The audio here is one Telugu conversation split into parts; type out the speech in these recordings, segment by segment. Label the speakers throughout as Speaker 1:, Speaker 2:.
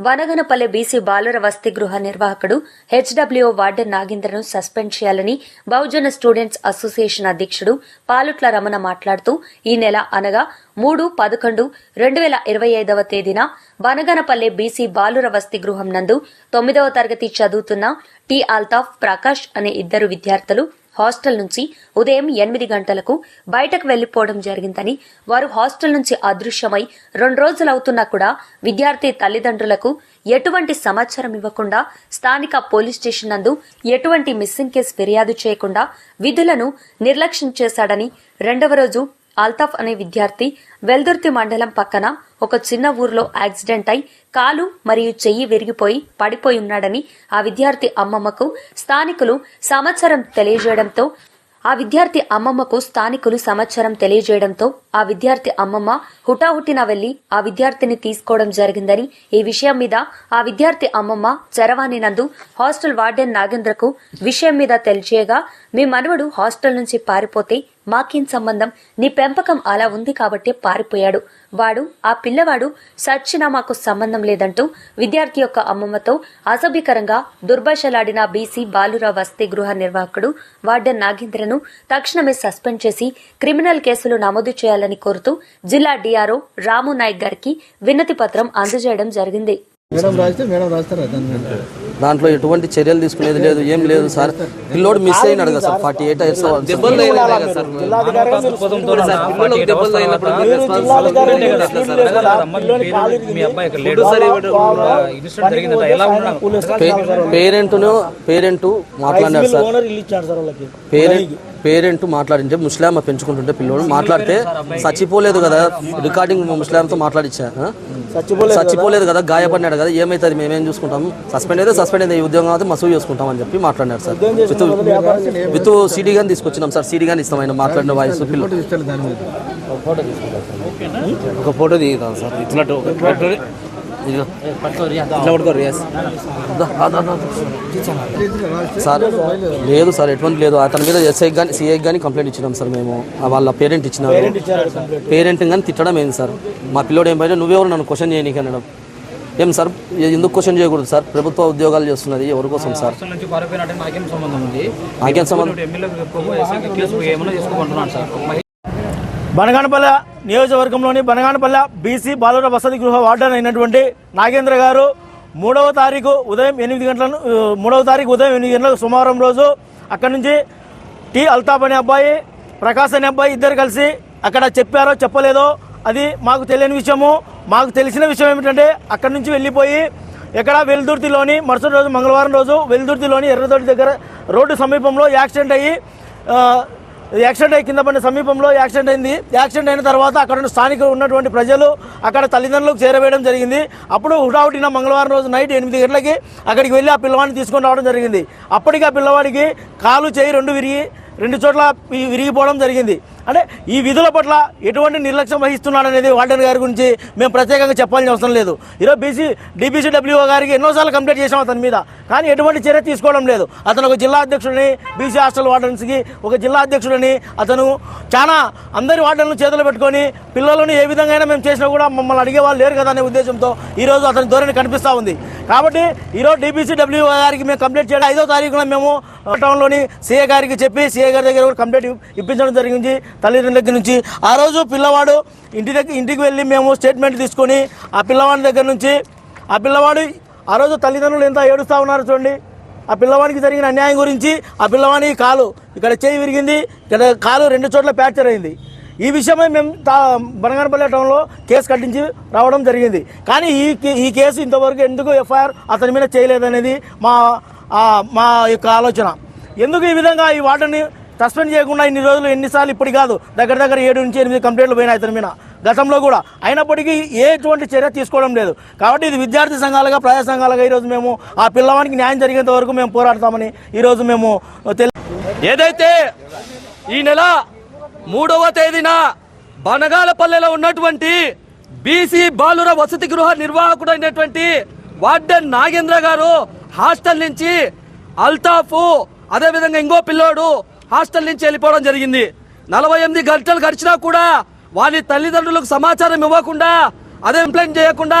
Speaker 1: వనగనపల్లె బీసీ బాలుర వసతి గృహ నిర్వాహకుడు హెచ్డబ్ల్యూఓ వార్డెన్ నాగేంద్రను సస్పెండ్ చేయాలని బహుజన స్టూడెంట్స్ అసోసియేషన్ అధ్యక్షుడు పాలుట్ల రమణ మాట్లాడుతూ ఈ నెల అనగా మూడు పదకొండు రెండు వేల ఇరవై ఐదవ తేదీన వనగనపల్లె బీసీ బాలుర వసతి గృహం నందు తొమ్మిదవ తరగతి చదువుతున్న టి అల్తాఫ్ ప్రకాష్ అనే ఇద్దరు విద్యార్థులు హాస్టల్ నుంచి ఉదయం ఎనిమిది గంటలకు బయటకు వెళ్ళిపోవడం జరిగిందని వారు హాస్టల్ నుంచి అదృశ్యమై రెండు రోజులవుతున్నా కూడా విద్యార్థి తల్లిదండ్రులకు ఎటువంటి సమాచారం ఇవ్వకుండా స్థానిక పోలీస్ స్టేషన్ నందు ఎటువంటి మిస్సింగ్ కేసు ఫిర్యాదు చేయకుండా విధులను నిర్లక్ష్యం చేశాడని రెండవ రోజు అల్తాఫ్ అనే విద్యార్థి వెల్దుర్తి మండలం పక్కన ఒక చిన్న ఊర్లో యాక్సిడెంట్ అయి కాలు మరియు చెయ్యి విరిగిపోయి పడిపోయి ఉన్నాడని ఆ విద్యార్థి అమ్మమ్మకు స్థానికులు సమాచారం తెలియజేయడంతో ఆ విద్యార్థి అమ్మమ్మకు స్థానికులు సమాచారం తెలియజేయడంతో ఆ విద్యార్థి అమ్మమ్మ హుటాహుటిన వెళ్ళి ఆ విద్యార్థిని తీసుకోవడం జరిగిందని ఈ విషయం మీద ఆ విద్యార్థి అమ్మమ్మ చరవాణి నందు హాస్టల్ వార్డెన్ నాగేంద్రకు విషయం మీద తెలియజేయగా మీ మనవడు హాస్టల్ నుంచి పారిపోతే మాకేం సంబంధం? నీ పెంపకం అలా ఉంది కాబట్టే పారిపోయాడు. వాడు ఆ పిల్లవాడు సచ్చినా మాకు సంబంధం లేదంటూ విద్యార్థి యొక్క అమ్మమ్మతో అసభ్యకరంగా దుర్భాషలాడిన బీసీ బాలురావు వస్తే గృహ నిర్వాహకుడు వార్డెన్ నాగేంద్రను తక్షణమే సస్పెండ్ చేసి క్రిమినల్ కేసులు నమోదు చేయాలని కోరుతూ జిల్లా డిఆర్ఓ రాము నాయక్ గారికి వినతి పత్రం అందజేయడం జరిగింది.
Speaker 2: మేడం రాస్తే మేడం రాస్తారా? దాని
Speaker 3: దాంట్లో ఎటువంటి చర్యలు తీసుకునేది లేదు ఏం లేదు సార్. పిల్లోడు మిస్ అయినాడు కదా సార్ ఫార్టీ ఎయిట్ ఇయర్స్ పేరెంట్ను పేరెంట్ మాట్లాడినారు సార్. పేరెంట్ పేరెంట్ మాట్లాడింటే ముస్లాం పెంచుకుంటుంటే పిల్లోడు మాట్లాడితే చచ్చిపోలేదు కదా రికార్డింగ్ ముస్లాంతో మాట్లాడిచ్చా?
Speaker 2: చచ్చిపోలేదు
Speaker 3: కదా. గాయపడినాడు కదా ఏమైతుంది మేమేం చూసుకుంటాం సస్పెండ్ అయితే సస్పెండ్ అయింది ఈ ఉద్యోగం అయితే మసూలు చేసుకుంటాం అని చెప్పి మాట్లాడినారు సార్. విత్ విత్ సిడీ గాని తీసుకొచ్చినాం సార్ సిడీ గాని ఇస్తాం ఆయన మాట్లాడిన వాయిస్ పిల్లలు
Speaker 4: ఒక ఫోటో దిగుతాం సార్ ఇట్లా
Speaker 3: సార్ లేదు సార్ ఎటువంటి లేదు. అతని మీద ఎస్ఐ కానీ సిఐ కానీ కంప్లైంట్ ఇచ్చినాం సార్ మేము. వాళ్ళ పేరెంట్ ఇచ్చినారు. పేరెంట్ కానీ తిట్టడం ఏంది సార్? మా పిల్లోడు ఏం పోయినా నువ్వెవరు నన్ను క్వశ్చన్ చేయనీకి అనడం? ఏం సార్ ఎందుకు క్వశ్చన్ చేయకూడదు సార్? ప్రభుత్వ ఉద్యోగాలు చేస్తున్నది ఎవరి కోసం సార్?
Speaker 5: నాకేం సంబంధం ఉంది?
Speaker 3: నాకేం సంబంధం?
Speaker 2: బనగానపల్లె నియోజకవర్గంలోని బనగానపల్లె బీసీ బాలుర వసతి గృహ వార్డన్ అయినటువంటి నాగేంద్ర గారు మూడవ తారీఖు ఉదయం ఎనిమిది గంటల మూడవ తారీఖు ఉదయం ఎనిమిది గంటలకు సోమవారం రోజు అక్కడి నుంచి టీ అల్తాఫ్ అనే అబ్బాయి ప్రకాశ్ అనే అబ్బాయి ఇద్దరు కలిసి అక్కడ చెప్పారో చెప్పలేదో అది మాకు తెలియని విషయము. మాకు తెలిసిన విషయం ఏమిటంటే అక్కడి నుంచి వెళ్ళిపోయి ఎక్కడ వెల్దుర్తిలోని మరుసటి రోజు మంగళవారం రోజు వెల్దుర్తిలోని ఎర్రదొడ్డి దగ్గర రోడ్డు సమీపంలో యాక్సిడెంట్ అయ్యి యాక్సిడెంట్ అయ్యి కింద పడిన సమీపంలో యాక్సిడెంట్ అయింది. యాక్సిడెంట్ అయిన తర్వాత అక్కడ స్థానిక ఉన్నటువంటి ప్రజలు అక్కడ తల్లిదండ్రులకు చేరవేయడం జరిగింది. అప్పుడు హుటాహుటిన మంగళవారం రోజు నైట్ ఎనిమిది గంటలకి అక్కడికి వెళ్ళి ఆ పిల్లవాడిని తీసుకొని రావడం జరిగింది. అప్పటికి ఆ పిల్లవాడికి కాలు చేయి రెండు విరిగి రెండు చోట్ల విరిగిపోవడం జరిగింది. అంటే ఈ విధుల పట్ల ఎటువంటి నిర్లక్ష్యం వహిస్తున్నాడు అనేది గారి గురించి మేము ప్రత్యేకంగా చెప్పాల్సిన అవసరం లేదు. ఈరోజు బీసీ డీబీసీడబ్ల్యూఓ గారికి ఎన్నోసార్లు కంప్లైంట్ చేసాం అతని మీద. కానీ ఎటువంటి చర్య తీసుకోవడం లేదు. అతను ఒక జిల్లా అధ్యక్షుడిని బీసీ హాస్టల్ వార్డెన్స్కి ఒక జిల్లా అధ్యక్షుడిని అతను చాలా అందరి వార్డెన్లు చేతులు పెట్టుకొని పిల్లలను ఏ విధంగా మేము చేసినా కూడా మమ్మల్ని అడిగే వాళ్ళు లేరు కదా అనే ఉద్దేశంతో ఈరోజు అతని ధోరణి కనిపిస్తూ ఉంది. కాబట్టి ఈరోజు డీబీసీడబ్ల్యూ గారికి మేము కంప్లీట్ చేయడం ఐదో తారీఖున మేము టౌన్లోని సీఏ గారికి చెప్పి సీఏ గారి దగ్గర కూడా కంప్లీట్ ఇప్పించడం జరిగింది తల్లిదండ్రుల దగ్గర నుంచి. ఆ రోజు పిల్లవాడు ఇంటి దగ్గర ఇంటికి వెళ్ళి మేము స్టేట్మెంట్ తీసుకొని ఆ పిల్లవాడి దగ్గర నుంచి ఆ పిల్లవాడు ఆ రోజు తల్లిదండ్రులు ఎంత ఏడుస్తూ ఉన్నారు చూడండి. ఆ పిల్లవాడికి జరిగిన అన్యాయం గురించి ఆ పిల్లవాడి కాలు ఇక్కడ చేయి విరిగింది ఇక్కడ కాలు రెండు చోట్ల ఫ్రాక్చర్ అయింది. ఈ విషయమై మేము తా బనగానపల్లి టౌన్లో కేసు కట్టించి రావడం జరిగింది. కానీ ఈ కే- ఈ కేసు ఇంతవరకు ఎందుకు ఎఫ్ఐఆర్ అతని మీద చేయలేదనేది మా మా యొక్క ఆలోచన. ఎందుకు ఈ విధంగా ఈ వాటర్ని సస్పెండ్ చేయకుండా ఇన్ని రోజులు ఎన్నిసార్లు ఇప్పుడు కాదు దగ్గర దగ్గర ఏడు నుంచి ఎనిమిది కంప్లైంట్లు పోయినాయి అతని మీద. గతంలో కూడా. అయినప్పటికీ ఎటువంటి చర్య తీసుకోవడం లేదు. కాబట్టి ఇది విద్యార్థి సంఘాలుగా ప్రజా సంఘాలుగా ఈరోజు మేము ఆ పిల్లవానికి న్యాయం జరిగేంత వరకు మేము పోరాడతామని ఈరోజు మేము తెలి
Speaker 6: ఏదైతే ఈ నెల మూడవ తేదీన బనగాలపల్లెలో ఉన్నటువంటి బీసీ బాలుర వసతి గృహ నిర్వాహకుడు అయినటువంటి వార్డెన్ నాగేంద్ర గారు హాస్టల్ నుంచి అల్తాఫ్ అదేవిధంగా ఇంకో పిల్లోడు హాస్టల్ నుంచి వెళ్ళిపోవడం జరిగింది. నలభై ఎనిమిది గంటలు గడిచినా కూడా వారి తల్లిదండ్రులకు సమాచారం ఇవ్వకుండా అదే కంప్లైంట్ చేయకుండా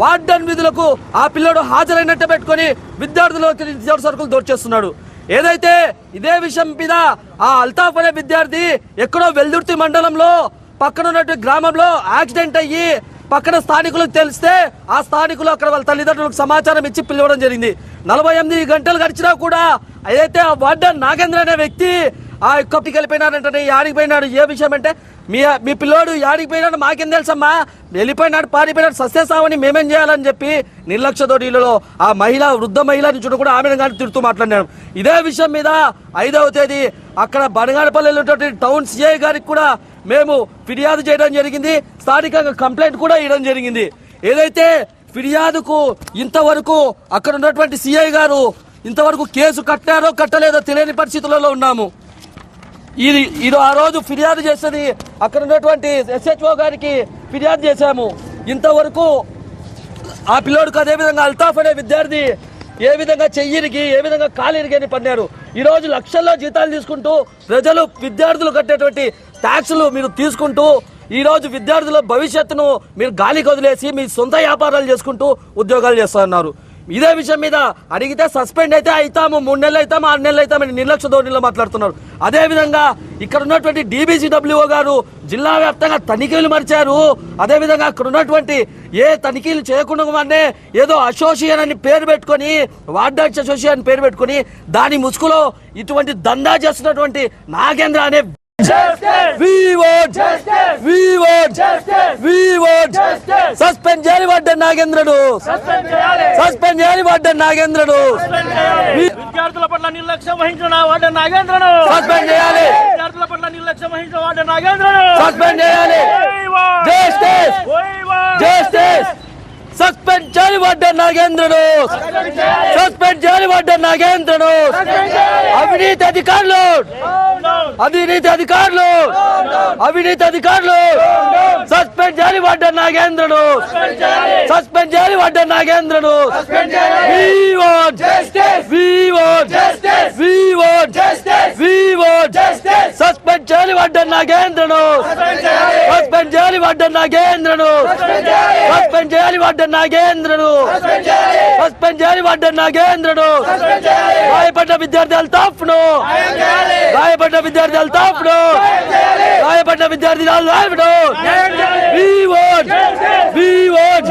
Speaker 6: వార్డన్ విధులకు ఆ పిల్లడు హాజరైనట్టు పెట్టుకొని విద్యార్థులకు నిత్యావసర సరుకులు దోచేస్తున్నాడు ఏదైతే ఇదే విషయం మీద ఆ అల్తాఫ్ అనే విద్యార్థి ఎక్కడో వెల్దుర్తి మండలంలో పక్కన ఉన్నటువంటి గ్రామంలో యాక్సిడెంట్ అయ్యి పక్కన స్థానికులకు తెలిస్తే ఆ స్థానికులు అక్కడ వాళ్ళ తల్లిదండ్రులకు సమాచారం ఇచ్చి పిలవడం జరిగింది. నలభై ఎనిమిది గంటలు గడిచినా కూడా ఏదైతే ఆ వార్డన్ నాగేంద్ర అనే వ్యక్తి ఆ కప్పికి వెళ్ళిపోయినాడంటే యాడికి పోయినాడు? ఏ విషయం అంటే మీ మీ పిల్లోడు యాడికి పోయినాడు? మాకేం తెలుసమ్మా? వెళ్ళిపోయినాడు పారిపోయినాడు సస్యసావని మేమేం చేయాలని చెప్పి నిర్లక్ష్య తోటిలో ఆ మహిళ వృద్ధ మహిళని చూడ కూడా ఆమెను కానీ తిడుతూ మాట్లాడినాడు. ఇదే విషయం మీద ఐదవ తేదీ అక్కడ బనగానపల్లి టౌన్ సిఐ గారికి కూడా మేము ఫిర్యాదు చేయడం జరిగింది. స్థానికంగా కంప్లైంట్ కూడా ఇవ్వడం జరిగింది. ఏదైతే ఫిర్యాదుకు ఇంతవరకు అక్కడ ఉన్నటువంటి సిఐ గారు ఇంతవరకు కేసు కట్టారో కట్టలేదో తెలియని పరిస్థితులలో ఉన్నాము. ఇది ఇది ఆ రోజు ఫిర్యాదు చేసేది అక్కడ ఉన్నటువంటి ఎస్హెచ్ఓ గారికి ఫిర్యాదు చేశాము. ఇంతవరకు ఆ పిల్లోడికి అదేవిధంగా అల్తాఫ్ అనే విద్యార్థి ఏ విధంగా చెయ్యిరికి ఏ విధంగా కాలిరికి అని పన్నారు ఈరోజు లక్షల్లో జీతాలు తీసుకుంటూ ప్రజలు విద్యార్థులు కట్టేటువంటి ట్యాక్సులు మీరు తీసుకుంటూ ఈ రోజు విద్యార్థుల భవిష్యత్తును మీరు గాలికి వదిలేసి మీ సొంత వ్యాపారాలు చేసుకుంటూ ఉద్యోగాలు చేస్తున్నారు ఇదే విషయం మీద అడిగితే సస్పెండ్ అయితే అవుతాము మూడు నెలలు అవుతాము ఆరు నెలలు అవుతామని నిర్లక్ష్య ధోరణిలో మాట్లాడుతున్నారు. అదేవిధంగా ఇక్కడ ఉన్నటువంటి డీబీసీడబ్ల్యూఓ గారు జిల్లా వ్యాప్తంగా తనిఖీలు మరిచారు. అదేవిధంగా అక్కడ ఉన్నటువంటి ఏ తనిఖీలు చేయకుండా ఏదో అసోసియేషన్ అని పేరు పెట్టుకొని వార్డాక్స్ అసోసియేషన్ పేరు పెట్టుకొని దాని ముసుగులో ఇటువంటి దందా చేస్తున్నటువంటి నాగేంద్ర అనే సస్పెండ్ చేయాలి పడ్డ నాగేంద్రుడు. సస్పెండ్ చేయాలి! పడ్డ నాగేంద్రుడు.
Speaker 2: విద్యార్థుల పట్ల నిర్లక్ష్యం వహించిన వార్డు నాగేంద్రను
Speaker 6: సస్పెండ్ చేయాలి!
Speaker 2: విద్యార్థుల పట్ల నిర్లక్ష్యం వహించిన వార్డు నాగేంద్రను
Speaker 6: సస్పెండ్ చేయాలి! జస్టిస్ జస్టిస్ సస్పెండ్ చేయాలి పడ్డ నాగేంద్రుడు సస్పెండ్ చేయాలి పడ్డ నాగేంద్రుడు అవినీతి అధికారులు. అవినీతి అధికారులు. అవినీతి అధికారులు. సస్పెండ్ చేయాలి పడ్డ నాగేంద్రుడు సస్పెండ్ పడ్డ నాగేంద్రుడు We want. Justice. We We want justice. Suspend చేయాలి పడ్డ నాగేంద్రుడు సస్పెండ్ చేయాలి పడ్డ నాగేంద్రుడు సస్పెండ్ చేయాలి పడ్డ నాగేంద్రుడు సస్పెండ్ చేయాలి పడ్డ నాగేంద్రుడు గాయపడ్డ విద్యార్థి అల్తాఫ్ను గాయపడ్డ విద్యార్థి అల్తాఫ్ను గాయపడ్డ విద్యార్థి అల్తాఫ్ను We want, we want,